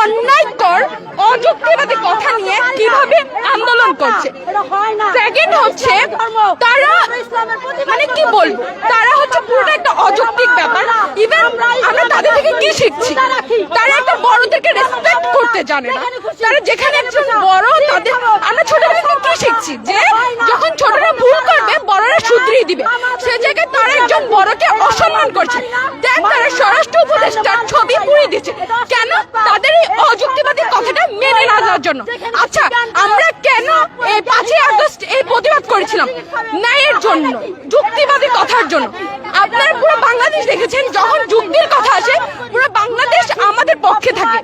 অন্যায়কর, অযুক্তিবাদী কথা নিয়ে কীভাবে আন্দোলন করছে? সেকেন্ড হচ্ছে, তারা মানে কি বলব? তারা হচ্ছে পুরোটা একটা অযৌক্তিক ব্যাপার। ইভেন আমরা তাদের থেকে কি শিখছি? তারা একটা বড়দেরকে রেসপেক্ট করতে জানে না। তারা যেখানে একজন বড়, তাদের, আমরা ছোটবেলা কি শিখছি? যে যখন ছোটরা ভুল করবে, বড়রা শুধরিয়ে দিবে। সে জায়গায় তারা একজন বড়কে অসম্মান করছে। দেখ, তারা স্বরাষ্ট্র উপদেষ্টার ছবি পুড়িয়ে দিচ্ছে কেন তাদের এই অযুক্তিবাদী কথাটা মেনে না যাওয়ার জন্য। আচ্ছা আমরা কেন এই পাঁচই আগস্ট এই প্রতিবাদ করেছিলাম? ন্যায়ের জন্য যুক্তিবাদী কথার জন্য। আপনারা পুরো বাংলাদেশ দেখেছেন যখন যুক্তির কথা আসে পুরো বাংলাদেশ আমাদের পক্ষে থাকে।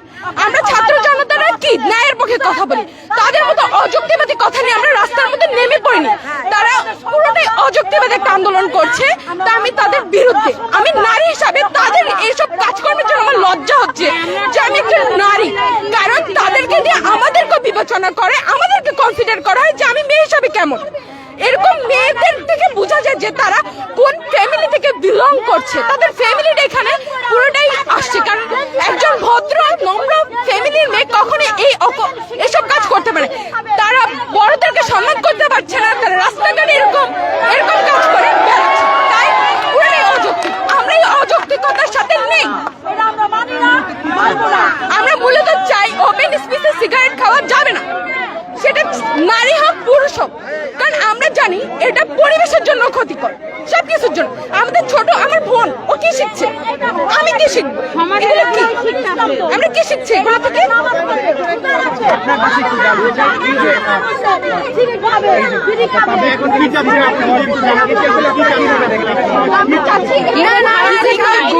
আমরা ছাত্র জনতারা কি ন্যায়ের পক্ষে কথা বলি? তাদের মতো অযুক্তিবাদী কথা নিয়ে আমরা রাস্তার মধ্যে নেমে পড়িনি। তারা পুরোটাই অযুক্তিবাদী একটা আন্দোলন করছে তা আমি তাদের বিরুদ্ধে। আমি নারী হিসাবে তাদের এইসব কাজকর্মের জন্য আমার লজ্জা হচ্ছে যে আমি একজন নারী কারণ তাদেরকে দিয়ে আমাদেরকে বিবেচনা করে আমাদেরকে কনসিডার করা হয় যে আমি মেয়ে হিসাবে কেমন? এরকম মেয়েদের থেকে বোঝা যায় যে তারা কোন ফ্যামিলি থেকে বিলং করছে। তাদের ফ্যামিলির এখানে পুরোটাই আসছে কারণ একজন ভদ্র নম্র ফ্যামিলির মেয়ে কখনো এই অক- এসব কাজ করতে পারে তারা বড়দেরকে সম্মান করতে পারছে না তারা রাস্তাঘাটে এরকম এরকম কাজ করে বেড়াচ্ছে তাই পুরোটাই অযৌক্তিক আমরা এই অযৌক্তিকতার সাথে নেই আমরা মূলত চাই ওপেন স্পেসে সিগারেট খাওয়া যাবে না সেটা নারী হোক কারণ আমরা জানি এটা পরিবেশের জন্য ক্ষতিকর সব কিছুর জন্য আমাদের ছোট আমার বোন ও কি শিখছে আমি কি শিখব আমরা কি শিখছি এগুলো থেকে এখন কি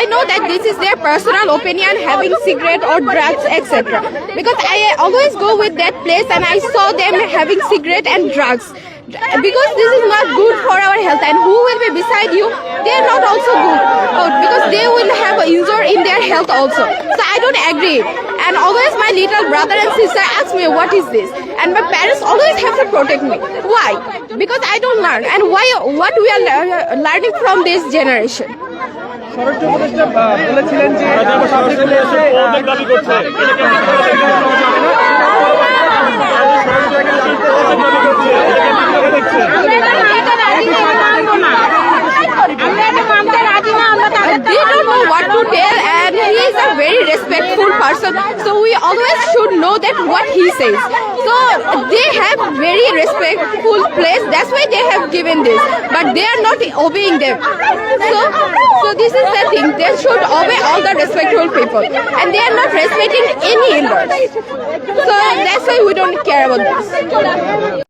I know that this is their personal opinion having cigarette or drugs etc. Because I always go with that place and I saw them having cigarette and drugs. Because this is not good for our health and who will be beside you they are not also good oh, because they will have a injury in their health also so I don't agree and always my little brother and sister ask me what is this and my parents always have to protect me why because I don't learn and why what we are lear- learning from this generation স্বরাষ্ট্র বলেছিলেন যে এটা কেন they don't know what to tell and he is a very respectful person so we always should know that what he says so they have very respectful place that's why they have given this but they are not obeying them so so this is the thing they should obey all the respectful people and they are not respecting any elders so that's why we don't care about this